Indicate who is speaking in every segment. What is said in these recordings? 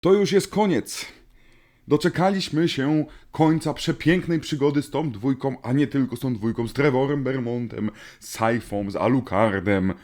Speaker 1: To już jest koniec. Doczekaliśmy się końca przepięknej przygody z tą dwójką, a nie tylko z tą dwójką, z Trevorem Bermontem, z Saifą, z Alucardem.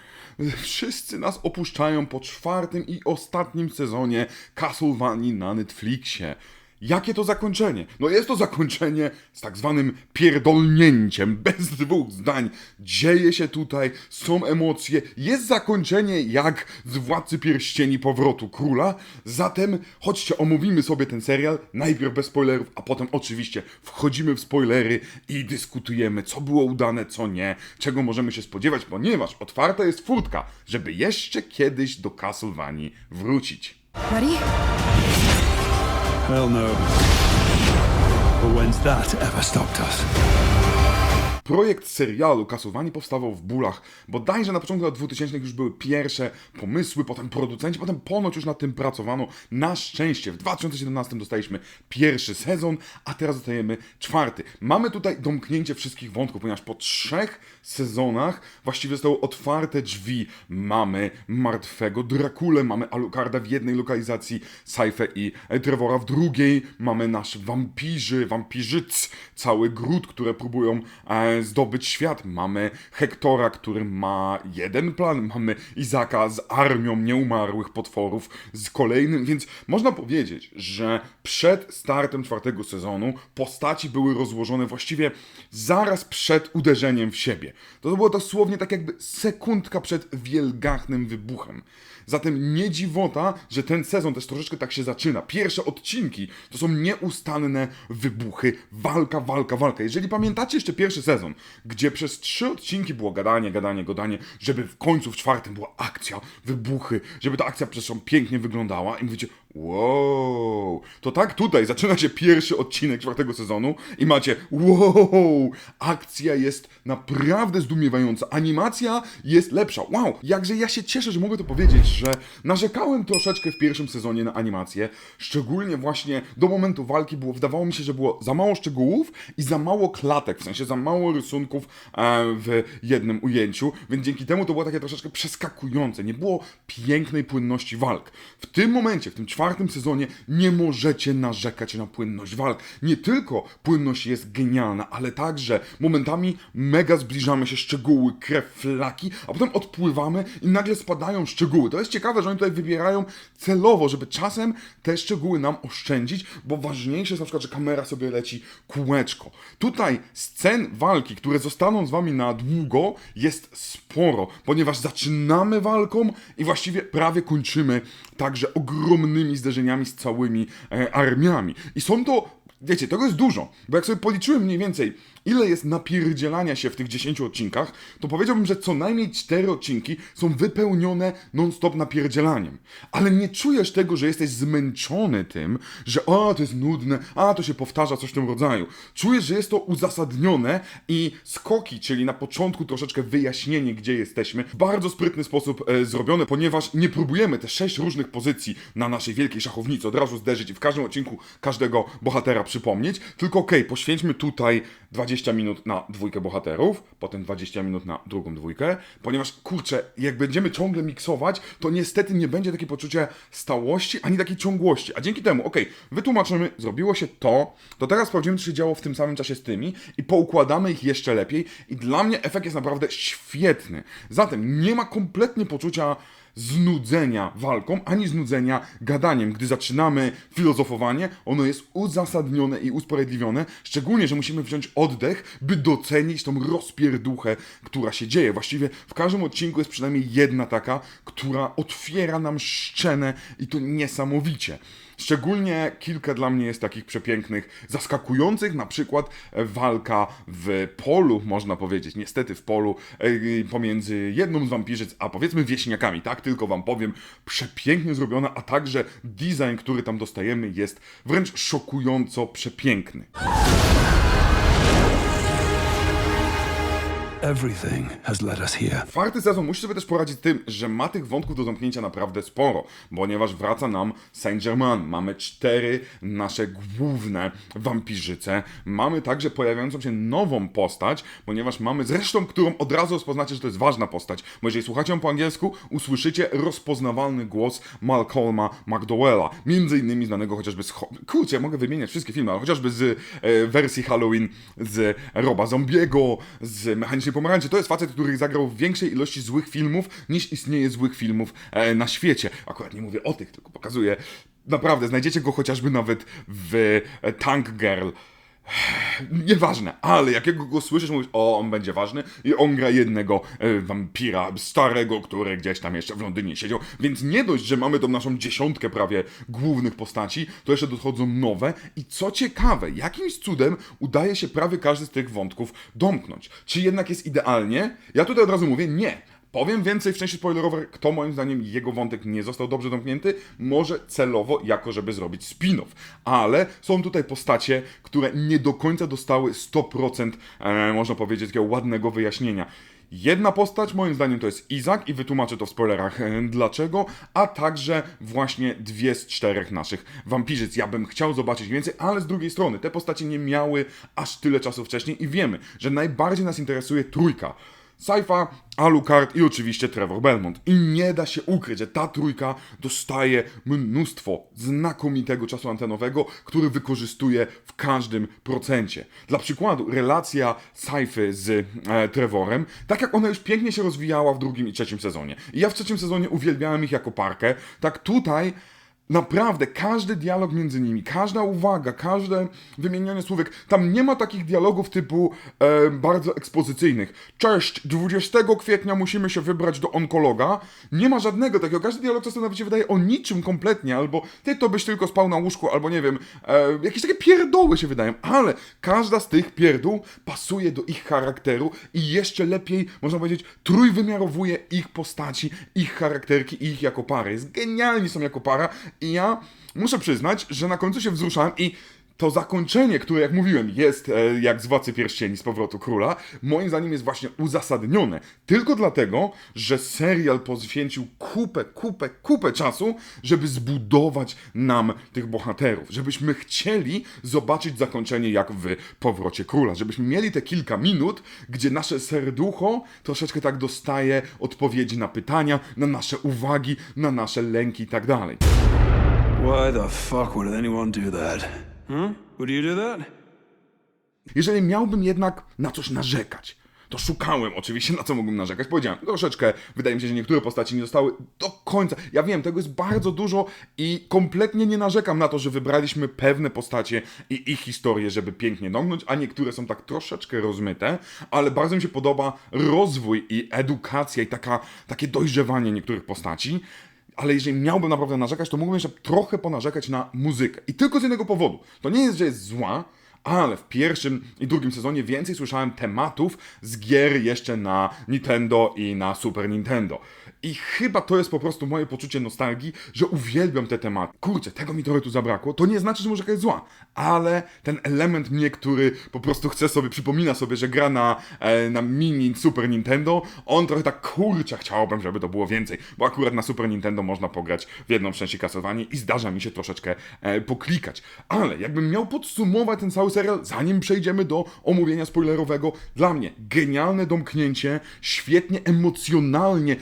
Speaker 1: Wszyscy nas opuszczają po czwartym i ostatnim sezonie Castlevanii na Netflixie. Jakie to zakończenie? No jest to zakończenie z tak zwanym pierdolnięciem, bez dwóch zdań. Dzieje się tutaj, są emocje, jest zakończenie jak z Władcy Pierścieni Powrotu Króla. Zatem chodźcie, omówimy sobie ten serial, najpierw bez spoilerów, a potem oczywiście wchodzimy w spoilery i dyskutujemy, co było udane, co nie, czego możemy się spodziewać, ponieważ otwarta jest furtka, żeby jeszcze kiedyś do Castlevanii wrócić.
Speaker 2: Ready?
Speaker 3: Hell no. But when's that ever stopped us?
Speaker 1: Projekt serialu Castlevania powstawał w bólach, bodajże na początku lat 2000 już były pierwsze pomysły, potem producenci, potem ponoć już nad tym pracowano. Na szczęście w 2017 dostaliśmy pierwszy sezon, a teraz dostajemy czwarty. Mamy tutaj domknięcie wszystkich wątków, ponieważ po trzech sezonach właściwie zostały otwarte drzwi. Mamy martwego Drakulę, mamy Alucarda w jednej lokalizacji, Saifę i Trevora w drugiej, mamy nasz wampirzy, wampirzyc, cały gród, które próbują e, zdobyć świat. Mamy Hektora, który ma jeden plan, mamy Izaka z armią nieumarłych potworów, z kolejnym, więc można powiedzieć, że przed startem czwartego sezonu postaci były rozłożone właściwie zaraz przed uderzeniem w siebie. To było dosłownie tak jakby sekundka przed wielgachnym wybuchem. Zatem nie dziwota, że ten sezon też troszeczkę tak się zaczyna. Pierwsze odcinki to są nieustanne wybuchy, walka, walka, walka. Jeżeli pamiętacie jeszcze pierwszy sezon, gdzie przez trzy odcinki było gadanie, gadanie, gadanie, żeby w końcu w czwartym była akcja, wybuchy, żeby ta akcja przecież pięknie wyglądała i mówicie, wow, to tak tutaj zaczyna się pierwszy odcinek czwartego sezonu i macie, wow, akcja jest naprawdę zdumiewająca, animacja jest lepsza, wow, jakże ja się cieszę, że mogę to powiedzieć, że narzekałem troszeczkę w pierwszym sezonie na animację, szczególnie właśnie do momentu walki było, wydawało mi się, że było za mało szczegółów i za mało klatek, w sensie za mało rysunków e, w jednym ujęciu, więc dzięki temu to było takie troszeczkę przeskakujące, nie było pięknej płynności walk. W tym momencie, w tym czwartym sezonie nie możecie narzekać na płynność walk. Nie tylko płynność jest genialna, ale także momentami mega zbliżamy się szczegóły, krew, flaki, a potem odpływamy i nagle spadają szczegóły. To jest ciekawe, że oni tutaj wybierają celowo, żeby czasem te szczegóły nam oszczędzić, bo ważniejsze jest na przykład, że kamera sobie leci kółeczko. Tutaj scen walki, które zostaną z wami na długo, jest sporo, ponieważ zaczynamy walką i właściwie prawie kończymy także ogromnymi zderzeniami z całymi e, armiami. I są to Wiecie, tego jest dużo, bo jak sobie policzyłem mniej więcej, ile jest napierdzielania się w tych 10 odcinkach, to powiedziałbym, że co najmniej 4 odcinki są wypełnione non-stop napierdzielaniem. Ale nie czujesz tego, że jesteś zmęczony tym, że o, to jest nudne, a, to się powtarza, coś w tym rodzaju. Czujesz, że jest to uzasadnione i skoki, czyli na początku troszeczkę wyjaśnienie, gdzie jesteśmy, w bardzo sprytny sposób e, zrobione, ponieważ nie próbujemy te 6 różnych pozycji na naszej wielkiej szachownicy od razu zderzyć i w każdym odcinku każdego bohatera przypomnieć, tylko okej, okay, poświęćmy tutaj 20 minut na dwójkę bohaterów, potem 20 minut na drugą dwójkę, ponieważ kurczę, jak będziemy ciągle miksować, to niestety nie będzie takiego poczucia stałości, ani takiej ciągłości. A dzięki temu, okay, wytłumaczymy, zrobiło się to, to teraz sprawdzimy, co się działo w tym samym czasie z tymi i poukładamy ich jeszcze lepiej i dla mnie efekt jest naprawdę świetny. Zatem nie ma kompletnie poczucia znudzenia walką, ani znudzenia gadaniem. Gdy zaczynamy filozofowanie, ono jest uzasadnione i usprawiedliwione, szczególnie, że musimy wziąć oddech, by docenić tą rozpierduchę, która się dzieje. Właściwie w każdym odcinku jest przynajmniej jedna taka, która otwiera nam szczenę i to niesamowicie. Szczególnie kilka dla mnie jest takich przepięknych, zaskakujących, na przykład walka w polu, można powiedzieć, niestety w polu, e, pomiędzy jedną z wampirzyc, a powiedzmy wieśniakami, tak tylko wam powiem, przepięknie zrobiona, a także design, który tam dostajemy jest wręcz szokująco przepiękny.
Speaker 3: Everything has led us here.
Speaker 1: Czwarty sezon musi sobie też poradzić tym, że ma tych wątków do zamknięcia naprawdę sporo, ponieważ wraca nam Saint-Germain. Mamy cztery nasze główne wampirzyce. Mamy także pojawiającą się nową postać, ponieważ mamy zresztą, którą od razu rozpoznacie, że to jest ważna postać, bo jeżeli słuchacie ją po angielsku, usłyszycie rozpoznawalny głos Malcolma McDowella, między innymi znanego chociażby z... Kurczę, mogę wymieniać wszystkie filmy, ale chociażby z e, wersji Halloween z Roba Zombiego, z Mechanicznej Pomarańczy. To jest facet, który zagrał w większej ilości złych filmów, niż istnieje złych filmów e, na świecie. Akurat nie mówię o tych, tylko pokazuję. Naprawdę, znajdziecie go chociażby nawet w e, Tank Girl. Nieważne, ale jakiego go słyszysz, mówisz, o, on będzie ważny i on gra jednego e, wampira starego, który gdzieś tam jeszcze w Londynie siedział, więc nie dość, że mamy tą naszą dziesiątkę prawie głównych postaci, to jeszcze dochodzą nowe i co ciekawe, jakimś cudem udaje się prawie każdy z tych wątków domknąć. Czy jednak jest idealnie? Ja tutaj od razu mówię, nie. Powiem więcej w części spoilerowej, kto moim zdaniem jego wątek nie został dobrze domknięty, może celowo jako żeby zrobić spin-off. Ale są tutaj postacie, które nie do końca dostały 100% e, można powiedzieć takiego ładnego wyjaśnienia. Jedna postać, moim zdaniem, to jest Izak i wytłumaczę to w spoilerach e, dlaczego, a także właśnie dwie z czterech naszych wampirzyc. Ja bym chciał zobaczyć więcej, ale z drugiej strony te postacie nie miały aż tyle czasu wcześniej i wiemy, że najbardziej nas interesuje trójka. Saifa, Alucard i oczywiście Trevor Belmont. I nie da się ukryć, że ta trójka dostaje mnóstwo znakomitego czasu antenowego, który wykorzystuje w każdym procencie. Dla przykładu, relacja Saify z e, Trevorem, tak jak ona już pięknie się rozwijała w drugim i trzecim sezonie. I ja w trzecim sezonie uwielbiałem ich jako parkę, tak tutaj Naprawdę, każdy dialog między nimi, każda uwaga, każde wymienianie słówek, tam nie ma takich dialogów typu e, bardzo ekspozycyjnych. Cześć, 20 kwietnia musimy się wybrać do onkologa. Nie ma żadnego takiego. Każdy dialog czasem nawet się wydaje o niczym kompletnie, albo ty to byś tylko spał na łóżku, albo nie wiem, e, jakieś takie pierdoły się wydają, ale każda z tych pierdół pasuje do ich charakteru i jeszcze lepiej, można powiedzieć, trójwymiarowuje ich postaci, ich charakterki i ich jako parę. Jest genialni są jako para i ja muszę przyznać, że na końcu się wzruszałem i to zakończenie, które jak mówiłem jest e, jak z Władcy Pierścieni z powrotu króla, moim zdaniem jest właśnie uzasadnione. Tylko dlatego, że serial poświęcił kupę, kupę, kupę czasu, żeby zbudować nam tych bohaterów. Żebyśmy chcieli zobaczyć zakończenie jak w Powrocie Króla. Żebyśmy mieli te kilka minut, gdzie nasze serducho troszeczkę tak dostaje odpowiedzi na pytania, na nasze uwagi, na nasze lęki i tak dalej.
Speaker 3: Why the fuck would anyone do that? Huh? Would you do that?
Speaker 1: Jeżeli miałbym jednak na coś narzekać, to szukałem oczywiście, na co mógłbym narzekać. Powiedziałem, troszeczkę, wydaje mi się, że niektóre postaci nie zostały do końca. Ja wiem, tego jest bardzo dużo i kompletnie nie narzekam na to, że wybraliśmy pewne postacie i ich historie, żeby pięknie domknąć, a niektóre są tak troszeczkę rozmyte, ale bardzo mi się podoba rozwój i edukacja i taka, takie dojrzewanie niektórych postaci. Ale jeżeli miałbym naprawdę narzekać, to mógłbym jeszcze trochę ponarzekać na muzykę. I tylko z jednego powodu. To nie jest, że jest zła, ale w pierwszym i drugim sezonie więcej słyszałem tematów z gier jeszcze na Nintendo i na Super Nintendo. I chyba to jest po prostu moje poczucie nostalgii, że uwielbiam te tematy. Kurczę, tego mi trochę tu zabrakło. To nie znaczy, że muzyka jest zła, ale ten element mnie, który po prostu chce sobie, przypomina sobie, że gra na, e, na mini Super Nintendo, on trochę tak kurczę, chciałbym, żeby to było więcej, bo akurat na Super Nintendo można pograć w jedną części Castlevania i zdarza mi się troszeczkę e, poklikać. Ale jakbym miał podsumować ten cały serial, zanim przejdziemy do omówienia spoilerowego, dla mnie genialne domknięcie, świetnie emocjonalnie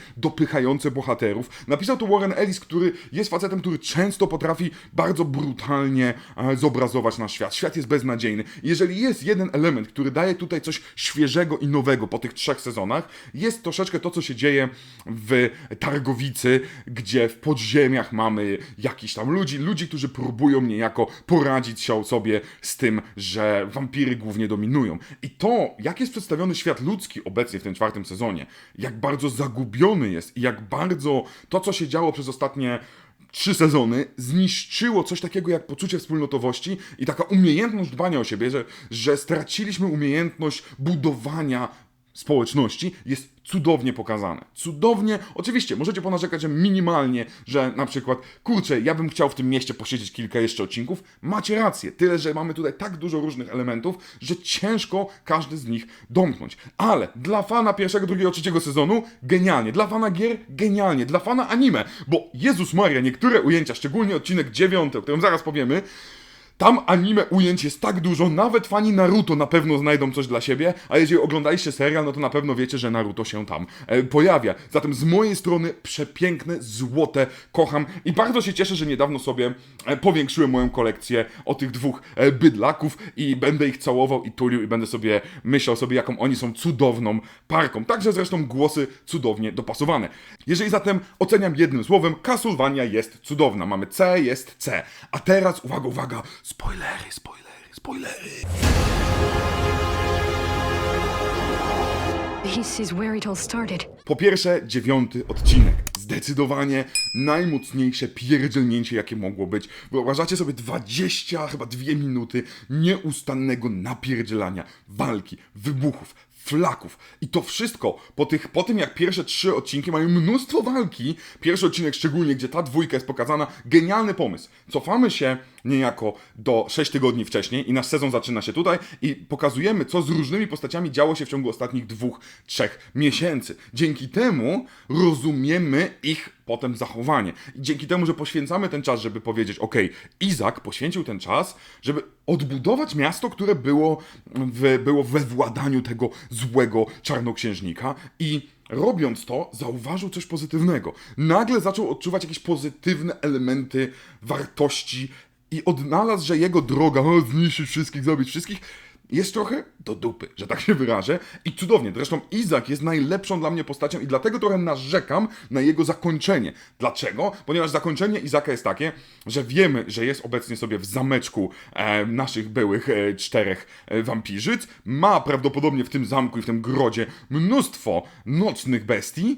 Speaker 1: dopychające bohaterów. Napisał to Warren Ellis, który jest facetem, który często potrafi bardzo brutalnie e, zobrazować nasz świat. Świat jest beznadziejny. Jeżeli jest jeden element, który daje tutaj coś świeżego i nowego po tych trzech sezonach, jest troszeczkę to, co się dzieje w Targowicy, gdzie w podziemiach mamy jakiś tam ludzi, ludzi, którzy próbują niejako poradzić się sobie z tym, że wampiry głównie dominują. I to, jak jest przedstawiony świat ludzki obecnie w tym czwartym sezonie, jak bardzo zagubiony jest jak bardzo to, co się działo przez ostatnie trzy sezony zniszczyło coś takiego jak poczucie wspólnotowości i taka umiejętność dbania o siebie, że, że straciliśmy umiejętność budowania społeczności jest cudownie pokazane. Cudownie, oczywiście, możecie ponarzekać, że minimalnie, że na przykład, kurczę, ja bym chciał w tym mieście posiedzieć kilka jeszcze odcinków. Macie rację, tyle, że mamy tutaj tak dużo różnych elementów, że ciężko każdy z nich domknąć. Ale dla fana pierwszego, drugiego, trzeciego sezonu genialnie, dla fana gier genialnie, dla fana anime, bo Jezus Maria, niektóre ujęcia, szczególnie odcinek dziewiąty, o którym zaraz powiemy, tam anime ujęć jest tak dużo, nawet fani Naruto na pewno znajdą coś dla siebie, a jeżeli oglądaliście serial, no to na pewno wiecie, że Naruto się tam e, pojawia. Zatem z mojej strony przepiękne, złote, kocham i bardzo się cieszę, że niedawno sobie e, powiększyłem moją kolekcję o tych dwóch e, bydlaków i będę ich całował i tulił i będę sobie myślał sobie, jaką oni są cudowną parką. Także zresztą głosy cudownie dopasowane. Jeżeli zatem oceniam jednym słowem, Castlevania jest cudowna. Mamy C, jest C. A teraz, uwaga, uwaga, spoilery, spoilery, spoilery.
Speaker 2: This is where it all started.
Speaker 1: Po pierwsze, dziewiąty odcinek. Zdecydowanie najmocniejsze pierdzielnięcie, jakie mogło być. Wyobrażacie sobie 20, chyba 2 minuty nieustannego napierdzielania, walki, wybuchów, flaków. I to wszystko po, tych, po tym, jak pierwsze trzy odcinki mają mnóstwo walki. Pierwszy odcinek szczególnie, gdzie ta dwójka jest pokazana. Genialny pomysł. Cofamy się niejako do 6 tygodni wcześniej i nasz sezon zaczyna się tutaj i pokazujemy, co z różnymi postaciami działo się w ciągu ostatnich dwóch, trzech miesięcy. Dzięki temu rozumiemy ich potem zachowanie. I dzięki temu, że poświęcamy ten czas, żeby powiedzieć, ok, Izak poświęcił ten czas, żeby odbudować miasto, które było, w, było we władaniu tego złego czarnoksiężnika i robiąc to, zauważył coś pozytywnego. Nagle zaczął odczuwać jakieś pozytywne elementy wartości i odnalazł, że jego droga, o, zniszczyć wszystkich, zabić wszystkich, jest trochę do dupy, że tak się wyrażę. I cudownie. Zresztą Izak jest najlepszą dla mnie postacią i dlatego trochę narzekam na jego zakończenie. Dlaczego? Ponieważ zakończenie Izaka jest takie, że wiemy, że jest obecnie sobie w zameczku e, naszych byłych e, czterech e, wampirzyc. Ma prawdopodobnie w tym zamku i w tym grodzie mnóstwo nocnych bestii.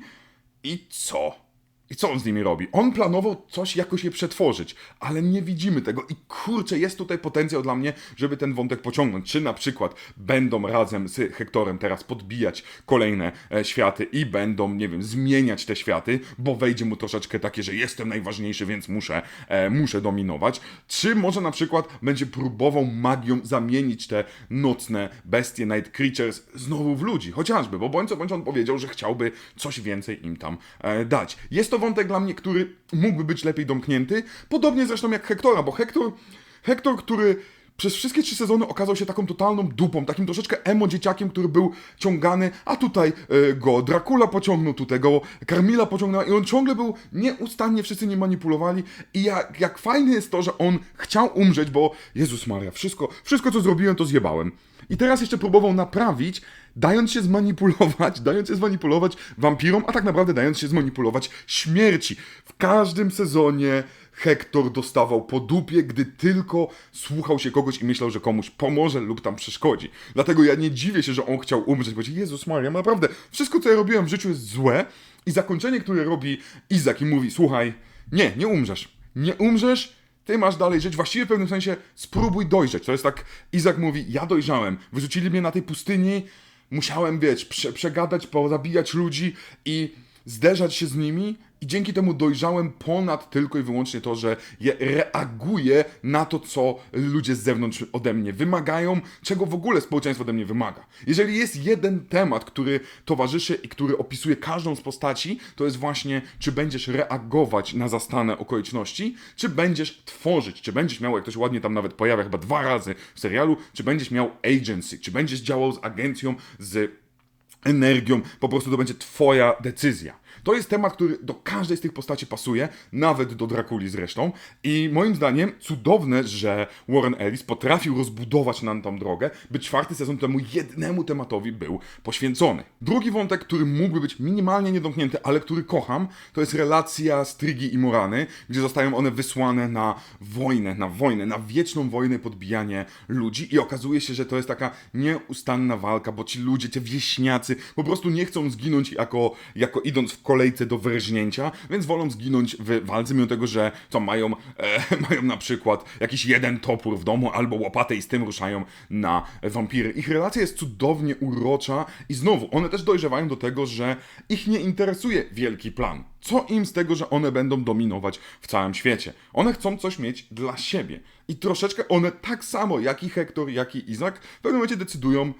Speaker 1: I co? I co on z nimi robi? On planował coś jakoś je przetworzyć, ale nie widzimy tego i kurczę, jest tutaj potencjał dla mnie, żeby ten wątek pociągnąć. Czy na przykład będą razem z Hektorem teraz podbijać kolejne e, światy i będą, nie wiem, zmieniać te światy, bo wejdzie mu troszeczkę takie, że jestem najważniejszy, więc muszę, e, muszę dominować. Czy może na przykład będzie próbował magią zamienić te nocne bestie, night creatures znowu w ludzi, chociażby, bo bądź co bądź on powiedział, że chciałby coś więcej im tam e, dać. Jest to wątek dla mnie, który mógłby być lepiej domknięty, podobnie zresztą jak Hektora, bo Hektor, Hektor, który przez wszystkie trzy sezony okazał się taką totalną dupą, takim troszeczkę emo dzieciakiem, który był ciągany, a tutaj e, go Dracula pociągnął, tutaj go Carmilla pociągnęła i on ciągle był nieustannie, wszyscy nim manipulowali i jak, jak fajne jest to, że on chciał umrzeć, bo Jezus Maria, wszystko, wszystko co zrobiłem to zjebałem. I teraz jeszcze próbował naprawić, dając się zmanipulować, dając się zmanipulować wampirom, a tak naprawdę dając się zmanipulować śmierci. W każdym sezonie Hektor dostawał po dupie, gdy tylko słuchał się kogoś i myślał, że komuś pomoże lub tam przeszkodzi. Dlatego ja nie dziwię się, że on chciał umrzeć, bo Jezus Maria, naprawdę, wszystko co ja robiłem w życiu jest złe i zakończenie, które robi Izak i mówi, słuchaj, nie, nie umrzesz, nie umrzesz, ty masz dalej żyć, właściwie w pewnym sensie spróbuj dojrzeć. To jest tak, Izak mówi, ja dojrzałem, wyrzucili mnie na tej pustyni, musiałem, wiesz, prze, przegadać, pozabijać ludzi i zderzać się z nimi i dzięki temu dojrzałem ponad tylko i wyłącznie to, że je reaguję na to, co ludzie z zewnątrz ode mnie wymagają, czego w ogóle społeczeństwo ode mnie wymaga. Jeżeli jest jeden temat, który towarzyszy i który opisuje każdą z postaci, to jest właśnie, czy będziesz reagować na zastane okoliczności, czy będziesz tworzyć, czy będziesz miał, jak to się ładnie tam nawet pojawia chyba dwa razy w serialu, czy będziesz miał agency, czy będziesz działał z agencją, z energią, po prostu to będzie twoja decyzja. To jest temat, który do każdej z tych postaci pasuje, nawet do Drakuli zresztą. I moim zdaniem cudowne, że Warren Ellis potrafił rozbudować nam tą drogę, by czwarty sezon temu jednemu tematowi był poświęcony. Drugi wątek, który mógłby być minimalnie niedomknięty, ale który kocham, to jest relacja Strigi i Morany, gdzie zostają one wysłane na wojnę, na wojnę, na wieczną wojnę, podbijanie ludzi i okazuje się, że to jest taka nieustanna walka, bo ci ludzie, ci wieśniacy po prostu nie chcą zginąć jako, jako idąc w kolejność kolejce do wyrżnięcia, więc wolą zginąć w walce, mimo tego, że co mają, e, mają na przykład jakiś jeden topór w domu albo łopatę i z tym ruszają na wampiry. Ich relacja jest cudownie urocza i znowu, one też dojrzewają do tego, że ich nie interesuje wielki plan. Co im z tego, że one będą dominować w całym świecie? One chcą coś mieć dla siebie. I troszeczkę one tak samo, jak i Hektor, jak i Izak, w pewnym momencie decydują,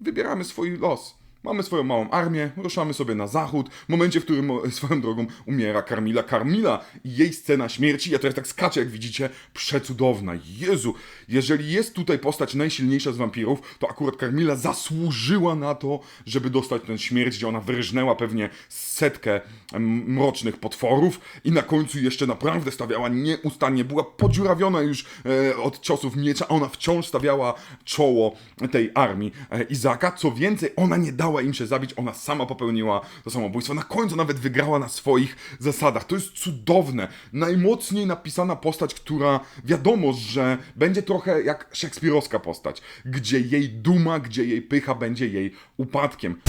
Speaker 1: wybieramy swój los. Mamy swoją małą armię, ruszamy sobie na zachód, w momencie, w którym o, swoją drogą umiera Karmila. Karmila i jej scena śmierci, ja teraz tak skaczę, jak widzicie, przecudowna. Jezu, jeżeli jest tutaj postać najsilniejsza z wampirów, to akurat Karmila zasłużyła na to, żeby dostać tę śmierć, gdzie ona wyrżnęła pewnie setkę mrocznych potworów i na końcu jeszcze naprawdę stawiała nieustannie, była podziurawiona już e, od ciosów miecza, a ona wciąż stawiała czoło tej armii e, Izaka. Co więcej, ona nie dała im się zabić, ona sama popełniła to samobójstwo. Na końcu nawet wygrała na swoich zasadach. To jest cudowne. Najmocniej napisana postać, która wiadomo, że będzie trochę jak szekspirowska postać, gdzie jej duma, gdzie jej pycha będzie jej upadkiem.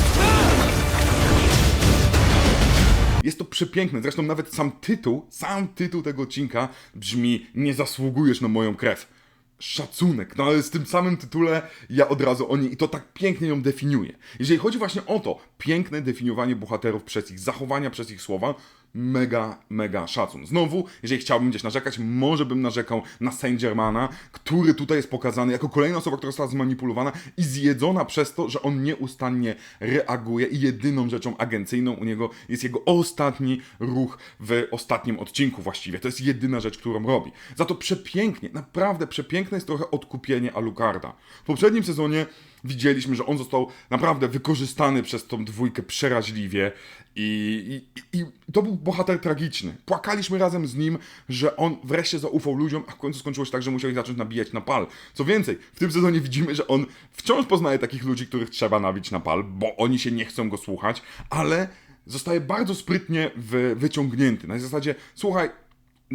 Speaker 1: Jest to przepiękne. Zresztą nawet sam tytuł, sam tytuł tego odcinka brzmi Nie zasługujesz na moją krew. Szacunek, no ale z tym samym tytule ja od razu o niej i to tak pięknie ją definiuje. Jeżeli chodzi właśnie o to, piękne definiowanie bohaterów przez ich zachowania, przez ich słowa, mega, mega szacun. Znowu, jeżeli chciałbym gdzieś narzekać, może bym narzekał na Saint Germana, który tutaj jest pokazany jako kolejna osoba, która została zmanipulowana i zjedzona przez to, że on nieustannie reaguje i jedyną rzeczą agencyjną u niego jest jego ostatni ruch w ostatnim odcinku właściwie. To jest jedyna rzecz, którą robi. Za to przepięknie, naprawdę przepiękne jest trochę odkupienie Alucarda. W poprzednim sezonie widzieliśmy, że on został naprawdę wykorzystany przez tą dwójkę przeraźliwie i, i, i to był bohater tragiczny. Płakaliśmy razem z nim, że on wreszcie zaufał ludziom, a w końcu skończyło się tak, że musieli zacząć nabijać na pal. Co więcej, w tym sezonie widzimy, że on wciąż poznaje takich ludzi, których trzeba nabić na pal, bo oni się nie chcą go słuchać, ale zostaje bardzo sprytnie wy, wyciągnięty. Na zasadzie, słuchaj,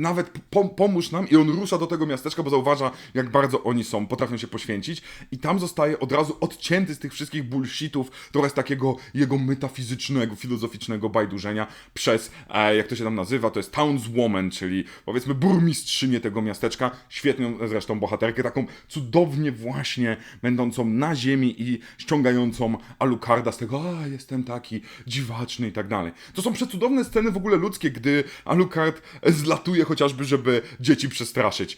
Speaker 1: nawet pom- pomóż nam i on rusza do tego miasteczka, bo zauważa, jak bardzo oni są, potrafią się poświęcić i tam zostaje od razu odcięty z tych wszystkich bullshitów, trochę z takiego jego metafizycznego, filozoficznego bajdurzenia przez, e, jak to się tam nazywa, to jest townswoman, czyli powiedzmy burmistrzynię tego miasteczka, świetną zresztą bohaterkę, taką cudownie właśnie będącą na ziemi i ściągającą Alucarda z tego, a jestem taki dziwaczny i tak dalej. To są przecudowne sceny w ogóle ludzkie, gdy Alucard zlatuje chociażby, żeby dzieci przestraszyć.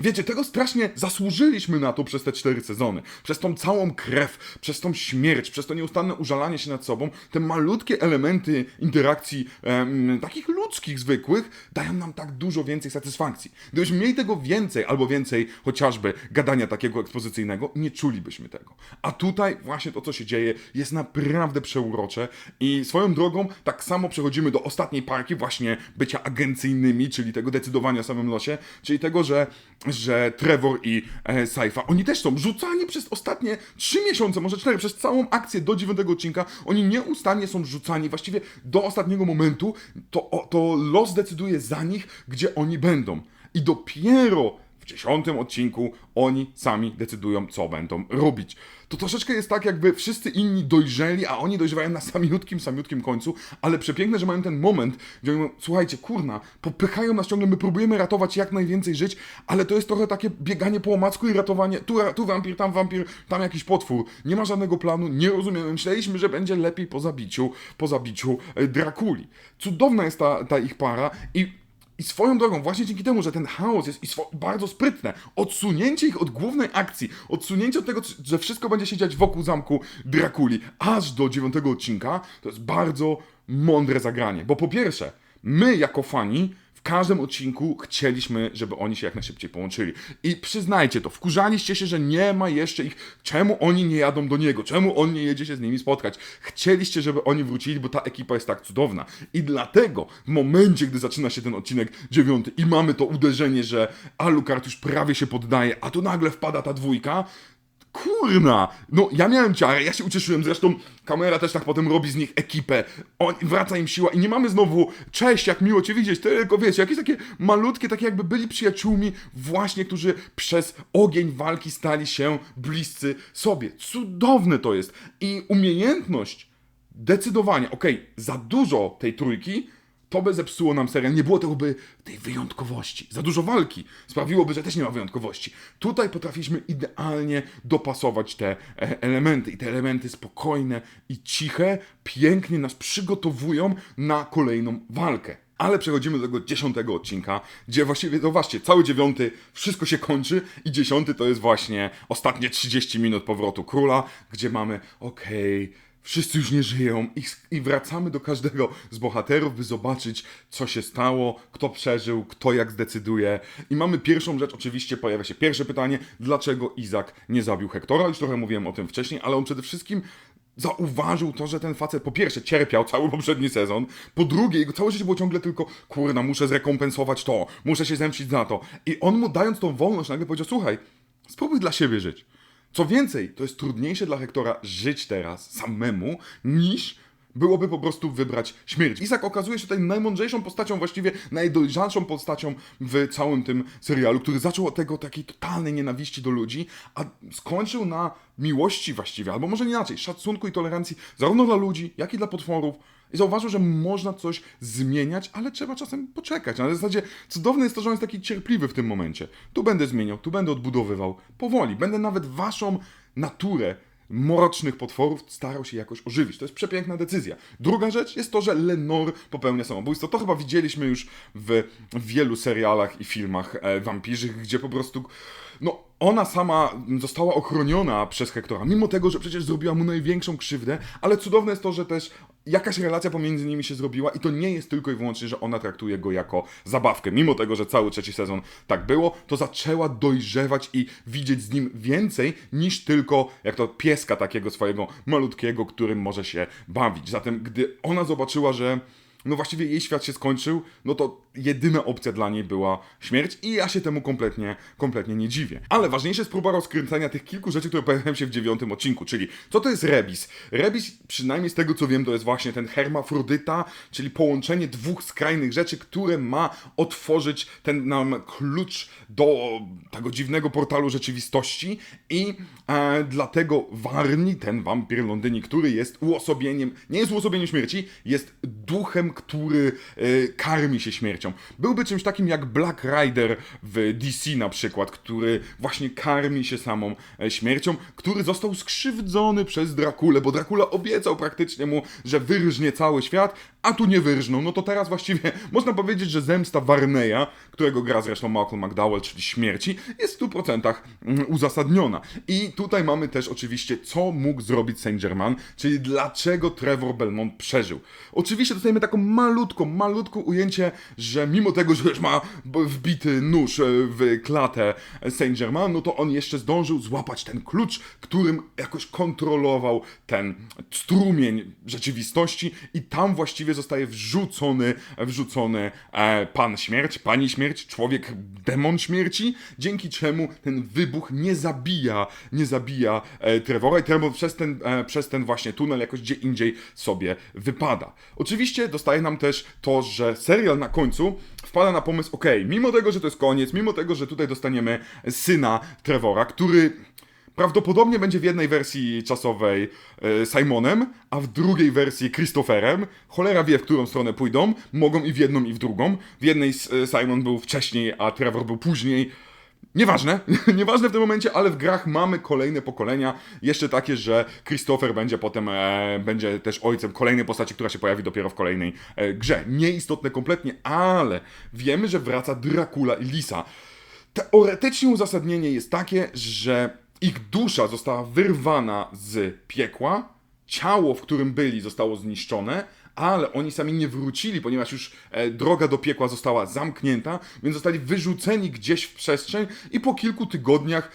Speaker 1: Wiecie, tego strasznie zasłużyliśmy na to przez te cztery sezony. Przez tą całą krew, przez tą śmierć, przez to nieustanne użalanie się nad sobą. Te malutkie elementy interakcji em, takich ludzkich, zwykłych, dają nam tak dużo więcej satysfakcji. Gdybyśmy mieli tego więcej, albo więcej chociażby gadania takiego ekspozycyjnego, nie czulibyśmy tego. A tutaj właśnie to, co się dzieje, jest naprawdę przeurocze i swoją drogą tak samo przechodzimy do ostatniej parki właśnie bycia agencyjnymi, czyli tego decydowania o samym losie, czyli tego, że że Trevor i e, Saifa, oni też są rzucani przez ostatnie 3 miesiące, może 4, przez całą akcję do 9 odcinka, oni nieustannie są rzucani, właściwie do ostatniego momentu, to, o, to los decyduje za nich, gdzie oni będą. I dopiero w dziesiątym odcinku oni sami decydują, co będą robić. To troszeczkę jest tak, jakby wszyscy inni dojrzeli, a oni dojrzewają na samiutkim, samiutkim końcu, ale przepiękne, że mają ten moment, gdzie mówią, słuchajcie, kurna, popychają nas ciągle, my próbujemy ratować jak najwięcej żyć, ale to jest trochę takie bieganie po omacku i ratowanie, tu, tu wampir, tam wampir, tam jakiś potwór. Nie ma żadnego planu, nie rozumiemy. Myśleliśmy, że będzie lepiej po zabiciu, po zabiciu e, Drakuli. Cudowna jest ta, ta ich para i i swoją drogą, właśnie dzięki temu, że ten chaos jest bardzo sprytne, odsunięcie ich od głównej akcji, odsunięcie od tego, że wszystko będzie się dziać wokół zamku Drakuli, aż do dziewiątego odcinka, to jest bardzo mądre zagranie. Bo po pierwsze, my jako fani każdym odcinku chcieliśmy, żeby oni się jak najszybciej połączyli. I przyznajcie to, wkurzaliście się, że nie ma jeszcze ich, czemu oni nie jadą do niego, czemu on nie jedzie się z nimi spotkać. Chcieliście, żeby oni wrócili, bo ta ekipa jest tak cudowna. I dlatego w momencie, gdy zaczyna się ten odcinek dziewiąty i mamy to uderzenie, że Alucard już prawie się poddaje, a tu nagle wpada ta dwójka, Kurna! No, ja miałem ciarę, ja się ucieszyłem, zresztą kamera też tak potem robi z nich ekipę, On, wraca im siła i nie mamy znowu cześć, jak miło cię widzieć, tylko wiecie, jakieś takie malutkie, takie jakby byli przyjaciółmi właśnie, którzy przez ogień walki stali się bliscy sobie. Cudowne to jest i umiejętność Decydowanie, okej, za dużo tej trójki, to by zepsuło nam serial. Nie było tego by tej wyjątkowości. Za dużo walki sprawiłoby, że też nie ma wyjątkowości. Tutaj potrafiliśmy idealnie dopasować te e, elementy. I te elementy spokojne i ciche pięknie nas przygotowują na kolejną walkę. Ale przechodzimy do tego dziesiątego odcinka, gdzie właściwie, zobaczcie, cały dziewiąty, wszystko się kończy i dziesiąty to jest właśnie ostatnie 30 minut powrotu króla, gdzie mamy, okej, wszyscy już nie żyją i, i wracamy do każdego z bohaterów, by zobaczyć, co się stało, kto przeżył, kto jak zdecyduje. I mamy pierwszą rzecz, oczywiście pojawia się pierwsze pytanie, dlaczego Izak nie zabił Hektora? Już trochę mówiłem o tym wcześniej, ale on przede wszystkim zauważył to, że ten facet po pierwsze cierpiał cały poprzedni sezon, po drugie jego całe życie było ciągle tylko kurna, muszę zrekompensować to, muszę się zemścić za to. I on mu dając tą wolność nagle powiedział, słuchaj, spróbuj dla siebie żyć. Co więcej, to jest trudniejsze dla Hektora żyć teraz samemu, niż byłoby po prostu wybrać śmierć. Isak okazuje się tutaj najmądrzejszą postacią, właściwie najdojrzalszą postacią w całym tym serialu, który zaczął od tego takiej totalnej nienawiści do ludzi, a skończył na miłości właściwie, albo może inaczej, szacunku i tolerancji zarówno dla ludzi, jak i dla potworów. I zauważył, że można coś zmieniać, ale trzeba czasem poczekać. Na zasadzie cudowne jest to, że on jest taki cierpliwy w tym momencie. Tu będę zmieniał, tu będę odbudowywał. Powoli. Będę nawet waszą naturę mrocznych potworów starał się jakoś ożywić. To jest przepiękna decyzja. Druga rzecz jest to, że Lenore popełnia samobójstwo. To chyba widzieliśmy już w wielu serialach i filmach e, wampirzych, gdzie po prostu no, ona sama została ochroniona przez Hektora, mimo tego, że przecież zrobiła mu największą krzywdę, ale cudowne jest to, że też jakaś relacja pomiędzy nimi się zrobiła i to nie jest tylko i wyłącznie, że ona traktuje go jako zabawkę. Mimo tego, że cały trzeci sezon tak było, to zaczęła dojrzewać i widzieć z nim więcej niż tylko jak to pieska takiego swojego malutkiego, którym może się bawić. Zatem, gdy ona zobaczyła, że no właściwie jej świat się skończył, no to jedyna opcja dla niej była śmierć i ja się temu kompletnie, kompletnie nie dziwię. Ale ważniejsze jest próba rozkręcania tych kilku rzeczy, które pojawiają się w dziewiątym odcinku, czyli co to jest rebis? Rebis, przynajmniej z tego co wiem, to jest właśnie ten hermafrodyta, czyli połączenie dwóch skrajnych rzeczy, które ma otworzyć ten nam klucz do tego dziwnego portalu rzeczywistości i e, dlatego Warni, ten wampir Londyni, który jest uosobieniem, nie jest uosobieniem śmierci, jest duchem, który e, karmi się śmiercią. Byłby czymś takim jak Black Rider w DC na przykład, który właśnie karmi się samą e, śmiercią, który został skrzywdzony przez Drakulę, bo Dracula obiecał praktycznie mu, że wyrżnie cały świat, a tu nie wyrżnął. No to teraz właściwie można powiedzieć, że zemsta Varneya, którego gra zresztą Malcolm McDowell, czyli śmierci, jest w 100% mm, uzasadniona. I tutaj mamy też oczywiście, co mógł zrobić Saint Germain, czyli dlaczego Trevor Belmont przeżył. Oczywiście dostajemy taką malutką, malutką ujęcie, że mimo tego, że już ma wbity nóż e, w klatę Saint Germain, no to on jeszcze zdążył złapać ten klucz, którym jakoś kontrolował ten strumień rzeczywistości i tam właściwie zostaje wrzucony, wrzucony e, pan śmierć, pani śmierć, człowiek demon śmierci, dzięki czemu ten wybuch nie zabija, nie zabija e, Trevora i Trevor przez ten, e, przez ten właśnie tunel jakoś gdzie indziej sobie wypada. Oczywiście dostaje nam też to, że serial na końcu wpada na pomysł, ok, mimo tego, że to jest koniec, mimo tego, że tutaj dostaniemy syna Trevora, który prawdopodobnie będzie w jednej wersji czasowej e, Simonem, a w drugiej wersji Christopherem. Cholera wie, w którą stronę pójdą. Mogą i w jedną, i w drugą. W jednej e, Simon był wcześniej, a Trevor był później. Nieważne, nieważne w tym momencie, ale w grach mamy kolejne pokolenia. Jeszcze takie, że Christopher będzie potem, e, będzie też ojcem kolejnej postaci, która się pojawi dopiero w kolejnej e, grze. Nieistotne kompletnie, ale wiemy, że wraca Dracula i Lisa. Teoretycznie uzasadnienie jest takie, że ich dusza została wyrwana z piekła, ciało, w którym byli, zostało zniszczone, ale oni sami nie wrócili, ponieważ już e, droga do piekła została zamknięta, więc zostali wyrzuceni gdzieś w przestrzeń i po kilku tygodniach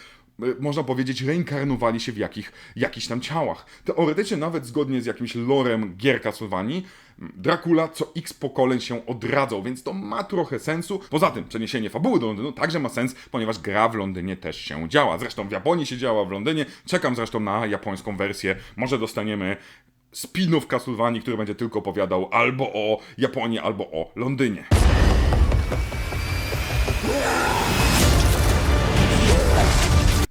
Speaker 1: można powiedzieć, reinkarnowali się w jakich, jakichś tam ciałach. Teoretycznie nawet zgodnie z jakimś lorem gier Castlevanii, Dracula co x pokoleń się odradzał, więc to ma trochę sensu. Poza tym, przeniesienie fabuły do Londynu także ma sens, ponieważ gra w Londynie też się działa. Zresztą w Japonii się działa w Londynie. Czekam zresztą na japońską wersję. Może dostaniemy spin-off Castlevanii, który będzie tylko opowiadał albo o Japonii, albo o Londynie.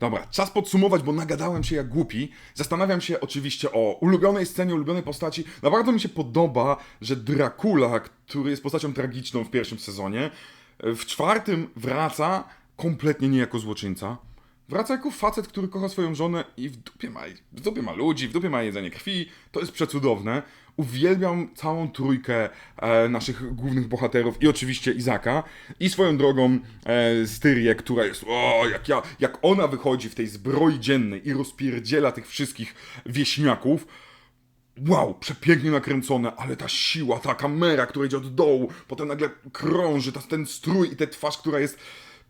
Speaker 1: Dobra, czas podsumować, bo nagadałem się jak głupi. Zastanawiam się oczywiście o ulubionej scenie, ulubionej postaci. Naprawdę mi się podoba, że Dracula, który jest postacią tragiczną w pierwszym sezonie, w czwartym wraca kompletnie nie jako złoczyńca. Wraca jako facet, który kocha swoją żonę i w dupie ma, w dupie ma ludzi, w dupie ma jedzenie krwi. To jest przecudowne. Uwielbiam całą trójkę e, naszych głównych bohaterów i oczywiście Izaka. I swoją drogą e, Styrię, która jest, o, jak, ja, jak ona wychodzi w tej zbroi dziennej i rozpierdziela tych wszystkich wieśniaków. Wow, przepięknie nakręcone, ale ta siła, ta kamera, która idzie od dołu, potem nagle krąży, ta, ten strój i ta twarz, która jest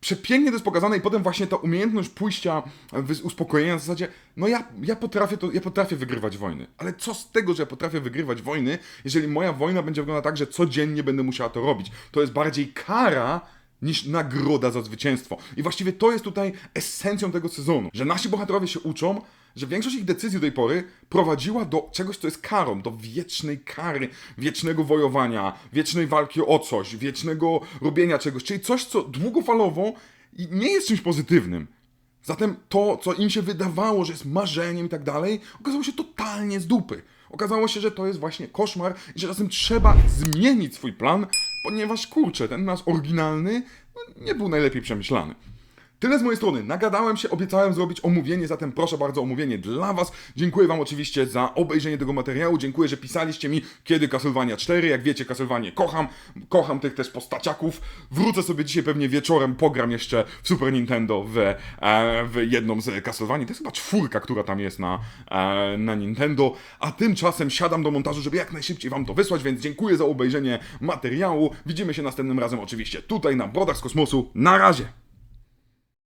Speaker 1: przepięknie to jest pokazane i potem właśnie ta umiejętność pójścia w uspokojenia w zasadzie, no ja, ja potrafię to, ja potrafię wygrywać wojny, ale co z tego, że ja potrafię wygrywać wojny, jeżeli moja wojna będzie wyglądała tak, że codziennie będę musiała to robić. To jest bardziej kara niż nagroda za zwycięstwo. I właściwie to jest tutaj esencją tego sezonu, że nasi bohaterowie się uczą, że większość ich decyzji do tej pory prowadziła do czegoś, co jest karą, do wiecznej kary, wiecznego wojowania, wiecznej walki o coś, wiecznego robienia czegoś, czyli coś, co długofalowo nie jest czymś pozytywnym. Zatem to, co im się wydawało, że jest marzeniem i tak dalej, okazało się totalnie z dupy. Okazało się, że to jest właśnie koszmar i że czasem trzeba zmienić swój plan, ponieważ kurczę, ten nasz oryginalny no, nie był najlepiej przemyślany. Tyle z mojej strony. Nagadałem się, obiecałem zrobić omówienie, zatem proszę bardzo omówienie dla Was. Dziękuję Wam oczywiście za obejrzenie tego materiału. Dziękuję, że pisaliście mi, kiedy Castlevania 4. Jak wiecie, Castlevania kocham. Kocham tych też postaciaków. Wrócę sobie dzisiaj pewnie wieczorem, pogram jeszcze w Super Nintendo w, e, w jedną z Castlevanii. To jest chyba czwórka, która tam jest na, e, na Nintendo. A tymczasem siadam do montażu, żeby jak najszybciej Wam to wysłać, więc dziękuję za obejrzenie materiału. Widzimy się następnym razem oczywiście tutaj na Brodach z Kosmosu. Na razie!